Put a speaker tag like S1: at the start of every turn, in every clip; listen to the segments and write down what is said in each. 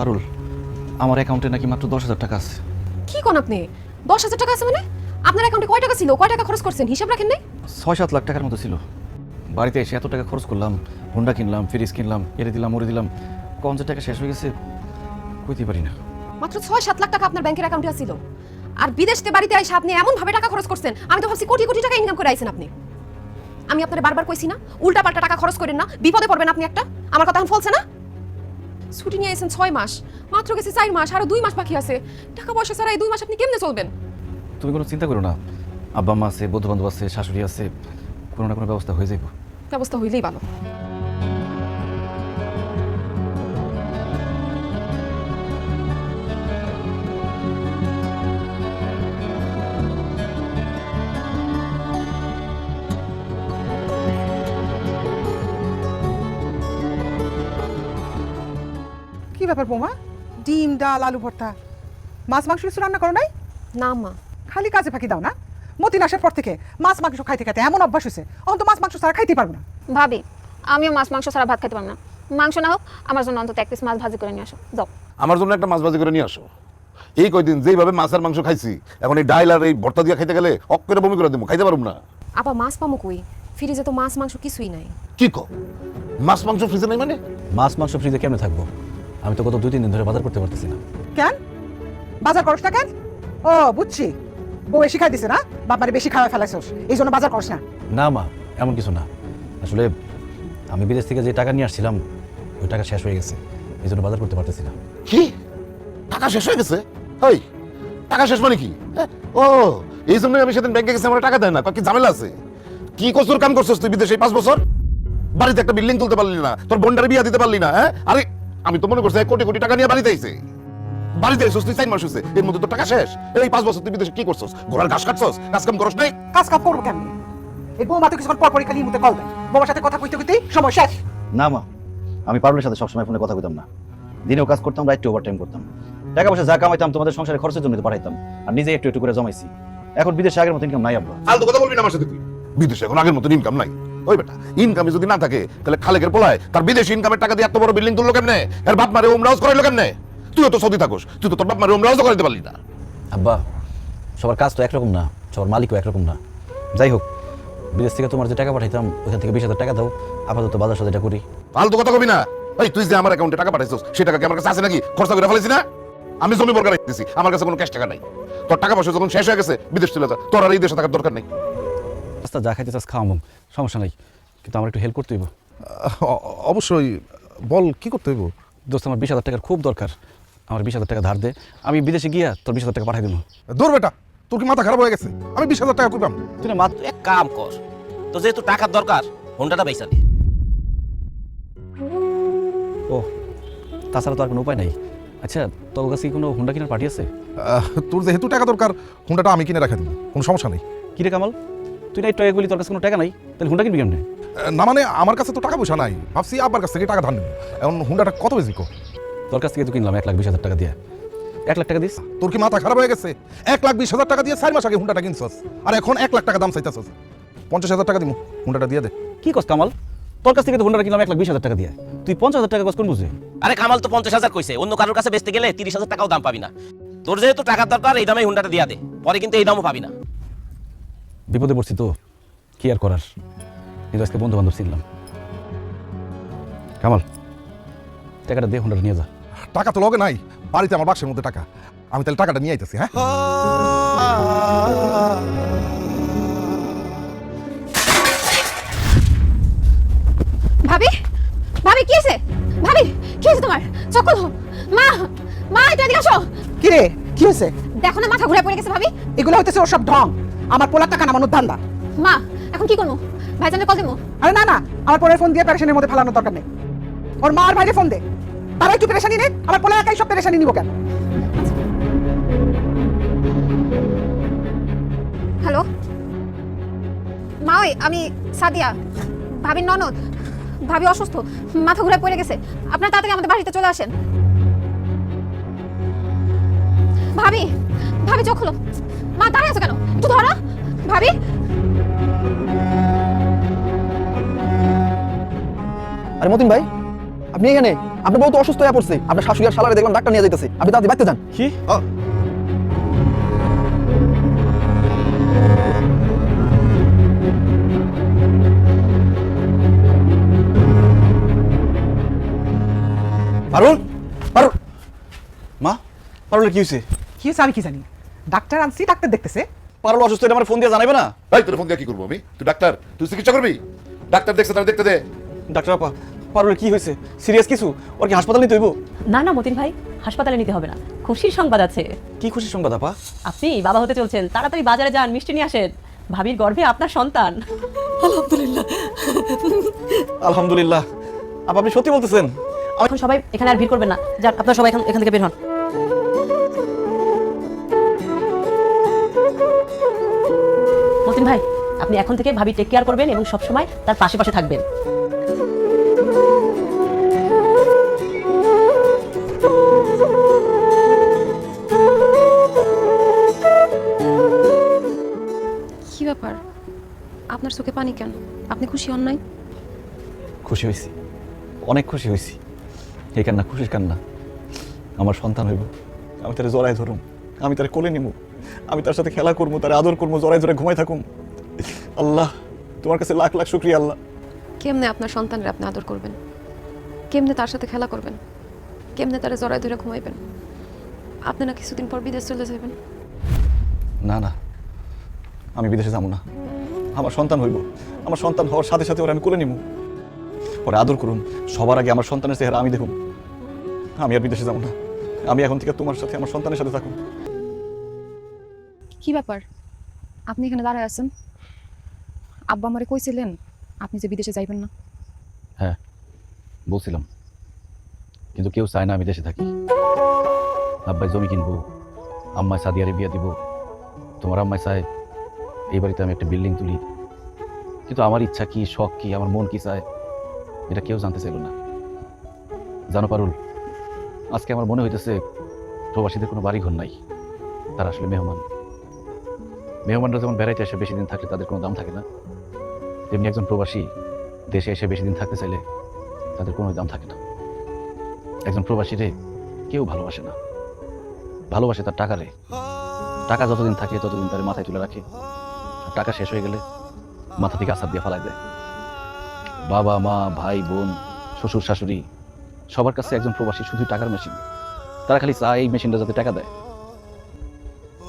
S1: পারুল আমার অ্যাকাউন্টে নাকি মাত্র দশ হাজার টাকা আছে।
S2: কি কোন আপনি? দশ হাজার টাকা আছে মানে? আপনার অ্যাকাউন্টে কয় টাকা ছিল? কয় টাকা খরচ করছেন? হিসাব রাখেন নাই?
S1: ছয় সাত লাখ টাকার মতো ছিল। বাড়িতে এসে এত টাকা খরচ করলাম হুন্ডা কিনলাম ফ্রিজ কিনলাম এরে দিলাম মরে দিলাম কোন যে টাকা শেষ হয়ে গেছে কইতে পারি না।
S2: মাত্র ছয় সাত লাখ টাকা আপনার ব্যাংকের অ্যাকাউন্টে ছিল আর বিদেশ থেকে বাড়িতে এসে আপনি এমন ভাবে টাকা খরচ করছেন আমি তো ভাবছি কোটি কোটি টাকা ইনকাম করে আইছেন আপনি। আমি আপনার বারবার কইছি না উল্টা পাল্টা টাকা খরচ করেন না বিপদে পড়বেন আপনি একটা। আমার কথা এখন ফলছে না? ছুটি নিয়ে এসেছেন ছয় মাস। মাত্র গেছে চার মাস আরও দুই মাস বাকি আছে। টাকা পয়সা ছাড়া এই দুই মাস আপনি কেমনে চলবেন?
S1: তুমি কোনো চিন্তা করো না। আব্বা মা আছে বন্ধু বান্ধব আছে শাশুড়ি আছে কোনো না কোনো ব্যবস্থা হয়ে যাইব।
S2: ব্যবস্থা হইলেই ভালো।
S3: ব্যাপার বৌমা? ডিম ডাল আলু ভর্তা। মাছ মাংস কিছু রান্না করো নাই?
S2: না মা।
S3: খালি কাজে ফাঁকি দাও না। মতিন আসার পর থেকে মাছ মাংস খাইতে খাইতে এমন অভ্যাস হয়েছে অন্ত মাছ মাংস ছাড়া খাইতে পারব না।
S4: ভাবি আমিও মাছ মাংস ছাড়া ভাত খেতে পারব না। মাংস না হোক আমার জন্য অন্তত এক পিস মাছ ভাজি করে নিয়ে আসো। যাও।
S5: আমার জন্য একটা মাছ ভাজি করে নিয়ে আসো। এই কয়দিন যেইভাবে মাছের মাংস খাইছি এখন এই ডাইল আর এই ভর্তা দিয়ে খাইতে গেলে অক করে বমি করে দেবো খাইতে পারব না।
S2: আপা মাছ পামো কই? ফ্রিজে তো মাছ মাংস কিছুই নাই।
S5: কি কো মাছ মাংস ফ্রিজে নাই মানে?
S1: মাছ মাংস ফ্রিজে কেমনে থাকব? আমি তো গত দুই তিন দিন ধরে বাজার করতে পারতেছি না।
S3: কেন? বাজার করস না কেন? ও বুঝছি। বউ বেশি খাই দিছে না? বাপারে বেশি খাওয়া ফেলাইছস। এই জন্য বাজার করস না।
S1: না মা এমন কিছু না। আসলে আমি বিদেশ থেকে যে টাকা নিয়ে আসছিলাম ওই টাকা শেষ হয়ে গেছে। এই জন্য বাজার করতে পারতেছি না।
S5: কি? টাকা শেষ হয়ে গেছে? ওই টাকা শেষ মানে কি? হ্যাঁ? ও এই জন্য আমি সেদিন ব্যাংকে গেছি আমার টাকা দেয় না। কি ঝামেলা আছে? কি কসুর কাম করছিস তুই বিদেশে পাঁচ বছর? বাড়িতে একটা বিল্ডিং তুলতে পারলি না তোর বোনটার বিয়া দিতে পারলি না হ্যাঁ? আরে আমি তো মনে করছি এক কোটি কোটি টাকা নিয়ে বাড়িতে আইছে। বাড়িতে এসেছিস তুই চার মাস হয়েছে এর মধ্যে তো টাকা শেষ। এই পাঁচ বছর তুই বিদেশে কি করছিস? ঘোড়ার ঘাস কাটছস? কাজ কাম করস নাই?
S3: কাজ কাপ করব কেমনি? এই বৌমা তো কিছুক্ষণ পর পরই খালি মুতে কল দেয়। বৌমার সাথে কথা কইতে কইতেই সময় শেষ।
S6: না মা আমি পারুলের সাথে সবসময় ফোনে কথা কইতাম না। দিনেও কাজ করতাম রাইটে ওভার টাইম করতাম। টাকা পয়সা যা কামাইতাম তোমাদের সংসারে খরচের জন্য তো পাঠাইতাম। আর নিজে একটু একটু করে জমাইছি। এখন বিদেশে আগের মতো ইনকাম নাই আব্বা।
S5: ফালতু কথা বলবি না আমার সাথে তুই। বিদেশে এখন আগের মতো ইনকাম নাই। ওই বেটা ইনকামে যদি না থাকে তাহলে খালেকের পোলায় তার বিদেশি ইনকামের টাকা দিয়ে এত বড় বিল্ডিং তুললো কেমনে? এর বাপ মারে করাইলো কেমনে? তুইও তো সৌদি থাকোস তুই তো তোর বাপ মারে করাইতে পারলি না।
S1: আব্বা সবার কাজ তো একরকম না সবার মালিকও একরকম না। যাই হোক বিদেশ থেকে তোমার যে টাকা পাঠাইতাম ওইখান থেকে বিশ হাজার টাকা দাও আপাতত বাজার সাথে এটা করি।
S5: ফালতু কথা কবি না। এই তুই যে আমার অ্যাকাউন্টে টাকা পাঠাইছিস সেই টাকা কি আমার কাছে আছে নাকি? খরচা করে ফেলেছি না? আমি জমি বর্গা রাখতেছি আমার কাছে কোনো ক্যাশ টাকা নাই। তোর টাকা পয়সা যখন শেষ হয়ে গেছে বিদেশ চলে যা তোর আর এই দেশে থাকার দরকার নেই।
S1: রাস্তা যা খাইতে চাস খাওয়াম সমস্যা নাই কিন্তু আমার একটু হেল্প করতে হইব।
S7: অবশ্যই। বল কি করতে হইব?
S1: দোস্ত আমার বিশ হাজার টাকার খুব দরকার। আমার বিশ হাজার টাকা ধার দে। আমি বিদেশে গিয়া তোর বিশ হাজার টাকা পাঠাই দেবো।
S7: দূর বেটা তোর কি মাথা খারাপ হয়ে গেছে? আমি বিশ হাজার টাকা কইবাম
S1: তুই না মাত্র
S8: এক কাম কর। তো যেহেতু টাকার দরকার হোন্ডাটা বেচা দে।
S1: ও তাছাড়া তো আর কোনো উপায় নাই। আচ্ছা তোর কাছে কি কোনো হুন্ডা কেনার পার্টি আছে?
S7: আহ, তোর যেহেতু টাকা দরকার হুন্ডাটা আমি কিনে রাখা দিব। কোনো সমস্যা নেই।
S1: কি রে কামাল? তুই না আগে বলি তোর কাছে কোনো টাকা নাই তাহলে হুন্ডা কিনবি কেমনে?
S7: না মানে আমার কাছে তো টাকা পয়সা নাই। ভাবছি আব্বার কাছ থেকে টাকা ধার নেব। এখন হুন্ডাটা কত বেশি কো
S1: তোর কাছ থেকে তো কিনলাম এক লাখ বিশ হাজার টাকা দিয়ে। এক লাখ টাকা দিস।
S7: তোর কি মাথা খারাপ হয়ে গেছে? এক লাখ বিশ হাজার টাকা দিয়ে চার মাস আগে হুন্ডাটা কিনছস। আর এখন এক লাখ টাকা দাম চাইতেছস। পঞ্চাশ হাজার টাকা দিব হুন্ডাটা দিয়ে দে।
S1: কি কস কামাল? তোর কাছ থেকে তো হুন্ডা কিনলাম এক লাখ বিশ হাজার টাকা দিয়ে। তুই পঞ্চাশ হাজার টাকা কস কোন বুঝে?
S8: আরে কামাল তো পঞ্চাশ হাজার কইছে। অন্য কারোর কাছে বেচতে গেলে তিরিশ হাজার টাকাও দাম পাবি না। তোর যেহেতু টাকার দরকার এই দামে হুন্ডাটা দিয়া দে। পরে কিন্তু এই দামও পাবি না।
S1: বিপদে পড়ছি তো কি আর করার? কিন্তু আজকে বন্ধু বান্ধব চিনলাম কামাল টাকাটা হুন্ডাটা নিয়ে যা।
S7: টাকা তো লগে নাই বাড়িতে আমার বাক্সের মধ্যে টাকা। আমি তাহলে টাকাটা নিয়ে আইতেছি হ্যাঁ?
S4: ভাবি? ভাবি কি আছে ভাবি কি আছে তোমার? চোখ মা মা এটা এদিকে আসো।
S3: কি রে কি হয়েছে?
S4: দেখো না মাথা ঘুরে পড়ে গেছে ভাবি।
S3: এগুলো হইতেছে ওর সব ঢং। আমার পোলার টাকা নামানোর ধান্দা।
S4: মা এখন কি করব? ভাইজানের কল দেবো?
S3: আরে না না আমার পরের ফোন দিয়ে পেরেশানির মধ্যে ফেলানোর দরকার নেই। ওর মা আর বাইরে ফোন দে। তারা একটু পেরেশানি নেই আমার পোলা একাই সব পেরেশানি নিব কেন?
S4: হ্যালো? মা ওই আমি সাদিয়া ভাবির ননদ। ভাবি অসুস্থ মাথা ঘুরে পড়ে গেছে। আপনার তাড়াতাড়ি আমাদের বাড়িতে চলে আসেন। ভাবি ভাবি চোখ খোলো। মা দাঁড়িয়ে আছে কেন? একটু ধরো। ভাবি?
S6: আরে মতিন ভাই
S9: আপনি এখানে? আপনার বউ তো অসুস্থ হয়ে পড়ছে। আপনার শাশুড়ি আর শালারে দেখলাম ডাক্তার নিয়ে যাইতেছে। আপনি তাড়াতাড়ি বাড়তে যান।
S1: কি?
S6: পারুল পারুল মা পারুলের কি হয়েছে
S3: কি হয়েছে আমি কি জানি? ডাক্তার আনছি ডাক্তার দেখতেছে।
S6: পারুল অসুস্থ এটা আমার ফোন দিয়ে জানাবে না?
S5: এই তোর ফোন দিয়ে কি করব আমি? তুই ডাক্তার তুই চিকিৎসা করবি? ডাক্তার দেখছে তাহলে দেখতে দে।
S6: ডাক্তার আপা পারুলের কি হয়েছে? সিরিয়াস কিছু? ওর কি হাসপাতালে নিতে হইব?
S10: না না মতিন ভাই হাসপাতালে নিতে হবে না। খুশির সংবাদ আছে।
S6: কি খুশির সংবাদ আপা?
S10: আপনি বাবা হতে চলছেন তাড়াতাড়ি বাজারে যান মিষ্টি নিয়ে আসেন। ভাবির গর্ভে আপনার সন্তান।
S6: আলহামদুলিল্লাহ। আলহামদুলিল্লাহ। আপা আপনি সত্যি বলতেছেন?
S10: এখন সবাই এখানে আর ভিড় করবেন না। যান আপনারা সবাই এখান এখান থেকে বের হন। মতিন ভাই। আপনি এখন থেকে ভাবি টেক কেয়ার করবেন এবং সবসময় তার পাশে পাশে থাকবেন।
S2: কি ব্যাপার? আপনার চোখে পানি কেন? আপনি খুশি হন নাই?
S1: খুশি হয়েছি। অনেক খুশি হয়েছি। এই কান্না খুশির কান্না। আমার সন্তান হইব।
S6: আমি তার জড়ায় ধরুম। আমি তার কোলে নিমু। আমি তার সাথে খেলা করব তার আদর করব জড়ায় ধরে ঘুমাই থাকুম। আল্লাহ তোমার কাছে লাখ লাখ শুক্রিয়া আল্লাহ।
S2: কেমনে আপনার সন্তানের আপনি আদর করবেন? কেমনে তার সাথে খেলা করবেন? কেমনে তারা জড়ায় ধরে ঘুমাইবেন? আপনি না কিছুদিন পর বিদেশ চলে যাবেন?
S6: না না। আমি বিদেশে যাব না। আমার সন্তান হইব। আমার সন্তান হওয়ার সাথে সাথে ওরা আমি কোলে নিমু ওরা আদর করুন। সবার আগে আমার সন্তানের চেহারা আমি দেখুন আমি আর বিদেশে যাব না। আমি এখন থেকে তোমার সাথে আমার সন্তানের সাথে থাকুন
S2: কি ব্যাপার? আপনি এখানে দাঁড়ায় আছেন। আব্বা আমারে কইছিলেন, আপনি যে বিদেশে যাইবেন না।
S1: হ্যাঁ বলছিলাম। কিন্তু কেউ চায় না আমি দেশে থাকি। আব্বাই জমি কিনবো আম্মায় সাদিয়ারে বিয়ে দিব। তোমার আম্মায় চায়, এই বাড়িতে আমি একটা বিল্ডিং তুলি। কিন্তু আমার ইচ্ছা কি, শখ কি, আমার মন কি চায়, এটা কেউ জানতে চাইল না। জানো পারুল, আজকে আমার মনে হইতেছে প্রবাসীদের কোনো বাড়ি ঘর নাই। তারা আসলে মেহমান। মেহমানরা যেমন বেড়াইতে এসে বেশি দিন থাকলে তাদের কোনো দাম থাকে না, তেমনি একজন প্রবাসী দেশে এসে বেশি দিন থাকতে চাইলে তাদের কোনো দাম থাকে না। একজন প্রবাসীরে কেউ ভালোবাসে না। ভালোবাসে তার টাকারে। টাকা যতদিন থাকে ততদিন তার মাথায় তুলে রাখে। টাকা শেষ হয়ে গেলে মাথা থেকে আসার দিয়ে ফালাই দেয়। বাবা, মা, ভাই, বোন, শ্বশুর, শাশুড়ি, সবার কাছে একজন প্রবাসী শুধু টাকার মেশিন তারা খালি চায় এই মেশিনটা যাতে টাকা দেয়।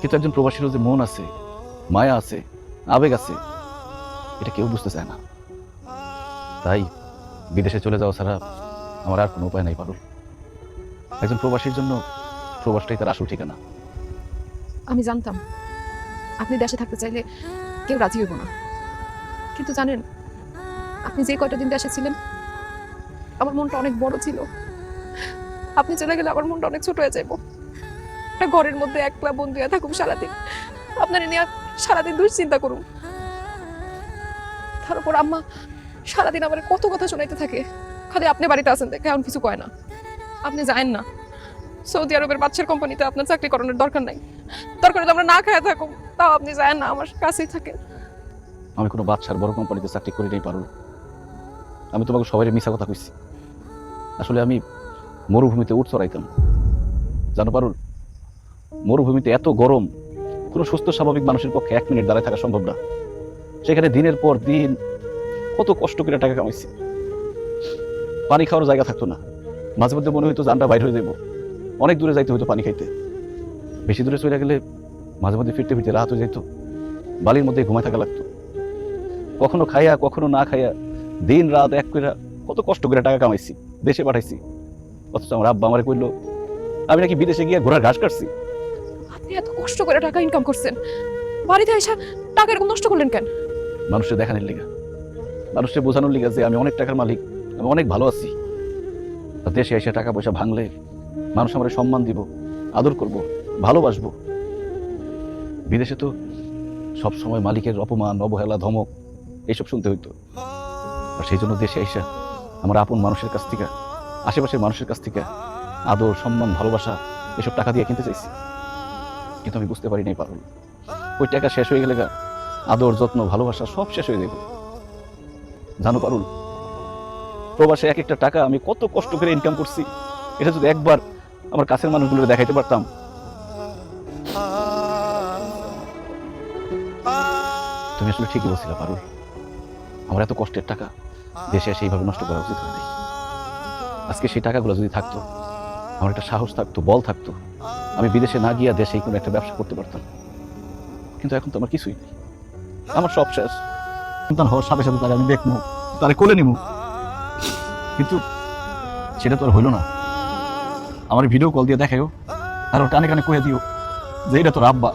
S1: কিন্তু একজন প্রবাসীরও যে মন আছে মায়া আছে, আবেগ আছে, এটা কেউ বুঝতে চায় না। তাই বিদেশে চলে যাওয়া ছাড়া আমার আর কোনো উপায় নাই, পারুল। একজন প্রবাসীর জন্য প্রবাসটাই তার আসল ঠিকানা।
S2: আমি জানতাম, আপনি দেশে থাকতে চাইলে কেউ রাজি হইব না। কিন্তু জানেন, আপনি যে কয়টা দিন দেশে ছিলেন, আমার মনটা অনেক বড় ছিল। আপনি চলে গেলে আমার মনটা অনেক ছোট হয়ে একটা ঘরের মধ্যে একলা বন্ধু থাকুম সারাদিন। আপনার নিয়ে সারাদিন দুশ্চিন্তা করুন। তার উপর আম্মা সারাদিন আমার কত কথা শোনাইতে থাকে। খালি আপনি বাড়িতে আছেন দেখে এমন কিছু কয় না। আপনি যায়েন না। সৌদি আরবের বাচ্চার কোম্পানিতে আপনার চাকরি করানোর দরকার নাই। দরকার আমরা না খায় থাকুন তাও আপনি যায় না, আমার কাছেই থাকেন।
S1: আমি কোনো বাচ্চার বড় কোম্পানিতে চাকরি করি নাই, পারুল। আমি তোমাকে সবাই মিশা কথা কইছি। আসলে আমি মরুভূমিতে উঠ চড়াইতাম। জানো পারুল, মরুভূমিতে এত গরম কোনো সুস্থ, স্বাভাবিক মানুষের পক্ষে এক মিনিট দাঁড়ায় থাকা সম্ভব না। সেখানে দিনের পর দিন কত কষ্ট করে টাকা কামাইছি। পানি খাওয়ার জায়গা থাকতো না। মাঝে মধ্যে মনে হইতো জানটা বাইরে হয়ে যাব। অনেক দূরে যাইতে হইতো পানি খাইতে। বেশি দূরে চলে গেলে মাঝে মধ্যে ফিরতে ফিরতে রাত হয়ে যেত বালির মধ্যে ঘুমায় থাকা লাগতো। কখনো খাইয়া, কখনো না খাইয়া দিন, রাত এক করে কত কষ্ট করে টাকা কামাইছি, দেশে পাঠাইছি। অথচ আমার আব্বা আমারে কইলো, আমি নাকি বিদেশে গিয়ে ঘোড়ার ঘাস কাটছি?
S2: এত কষ্ট করে টাকা ইনকাম করছেন। বাড়িতে এসে টাকা এরকম নষ্ট করলেন কেন?
S1: দেখানোর লিগা। বোঝানোর লিগা যে আমি অনেক টাকার মালিক, আমি অনেক ভালো আছি। দেশে এসে টাকা পয়সা ভাঙলে মানুষ আমার সম্মান দিব, আদর করব বিদেশে তো সব সময় মালিকের অপমান, অবহেলা, ধমক, এইসব শুনতে হইতো। আর সেই জন্য দেশে এসে আমার আপন মানুষের কাছ থেকে, আশেপাশের মানুষের কাছ থেকে আদর, সম্মান, ভালোবাসা, এসব টাকা দিয়ে কিনতে চাইছি। কিন্তু আমি বুঝতে পারি নাই পারুল ওই টাকা শেষ হয়ে গেলে আদর, যত্ন, ভালোবাসা সব শেষ হয়ে যাবে। জানো পারুল, প্রবাসে এক একটা টাকা আমি কত কষ্ট করে ইনকাম করছি, এটা যদি একবার আমার কাছের মানুষগুলো দেখাইতে পারতাম।
S11: তুমি আসলে ঠিকই বলছিলে পারুল, আমার এত কষ্টের টাকা দেশে এসে এইভাবে নষ্ট করা উচিত হয়নি। আজকে সেই টাকাগুলো যদি থাকতো, আমার একটা সাহস থাকতো, বল থাকতো আমি বিদেশে না গিয়ে দেশেই কোনো একটা ব্যবসা করতে পারতাম। কিন্তু এখন তো আমার কিছুই নেই। আমার সব শেষ।
S1: সন্তান হওয়ার সাথে সাথে তারা আমি দেখব, তারে কোলে নিব। কিন্তু সেটা তো আর হইল না। আমার ভিডিও কল দিয়ে দেখাইও, আর কানে কানে কয়ে দিও যে এটা তোর আব্বা।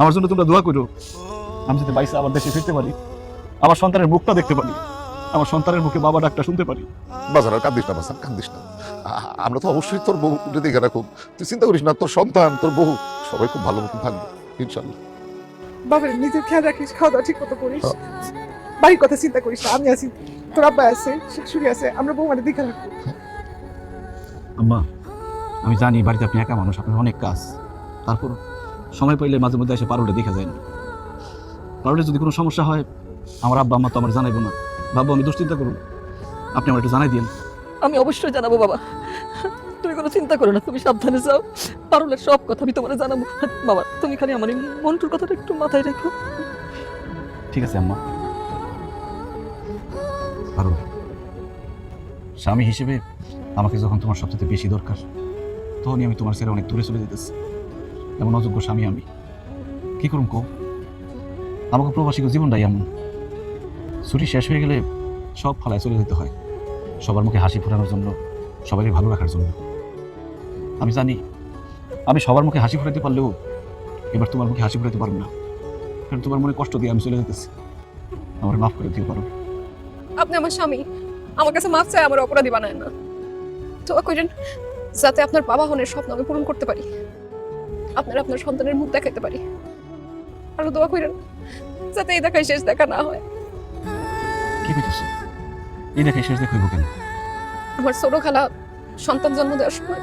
S1: আমার জন্য তোমরা দোয়া করো আমি যদি বাইসে আবার দেশে ফিরতে পারি, আমার সন্তানের মুখটা দেখতে পারি, আমার সন্তানের মুখে বাবা ডাকটা শুনতে পারি।
S5: বাজার আর কান্দিস না, বাজার কান্দিস না। আমরা তো অবশ্যই তোর বউ যদি দেখে রাখুক। তুই চিন্তা করিস না তোর সন্তান তোর বউ সবাই খুব ভালো মতন থাকবে ইনশাল্লাহ
S3: বাবার নিজের খেয়াল রাখিস খাওয়া দাওয়া ঠিক মতো করিস বাড়ির কথা চিন্তা করিস না আমি আছি তোর আব্বা আছে শাশুড়ি আছে আমরা বউ মানে দেখে রাখব।
S1: আম্মা আমি জানি বাড়িতে আপনি একা মানুষ আপনার অনেক কাজ। তারপর সময় পাইলে মাঝে মধ্যে এসে পারুলে দেখা যায় না। পারুলে যদি কোনো সমস্যা হয় আমার আব্বা আম্মা তো আমার জানাইবো না। বাবু আমি দুশ্চিন্তা করুন। আপনি আমার একটু জানাই দিন
S6: আমি অবশ্যই জানাব, বাবা। তুমি কোনো চিন্তা করো না, তুমি সাবধানে যাও। পারুলের সব কথা আমি তোমার জানাব। বাবা, তুমি খালি আমার মন্টুর কথাটা একটু মাথায় রেখো।
S1: ঠিক আছে, আম্মা। পারুল, স্বামী হিসেবে আমাকে যখন তোমার সবচেয়ে বেশি দরকার, তখনই আমি তোমার ছেলে অনেক দূরে চলে যেতেছি। এমন অযোগ্য স্বামী আমি। কি করুন কো আমাকে প্রবাসী জীবনটাই এমন। ছুটি শেষ হয়ে গেলে সব ফালায় চলে যেতে হয়। সবার মুখে হাসি ফোটানোর জন্য সবাইকে ভালো রাখার জন্য। আমি জানি আমি সবার মুখে হাসি ফোটাতে পারলেও এবার তোমার মুখে হাসি ফোটাতে পারব না। কারণ তোমার মনে কষ্ট দিয়ে আমি চলে যেতেছি। আমার মাফ করে দিতে পারো।
S2: আপনি আমার স্বামী। আমার কাছে মাফ চাই আমার অপরাধী বানায় না। দোয়া করেন যাতে আপনার বাবা হনের স্বপ্ন আমি পূরণ করতে পারি। আপনার আপনার সন্তানের মুখ দেখাইতে পারি। আর দোয়া করেন যাতে এই দেখাই শেষ দেখা না হয়।
S1: কি কইতেছো? এই দেখে শেষ দেখব কেন
S2: আমার ছোট খালা সন্তান জন্ম দেওয়ার সময়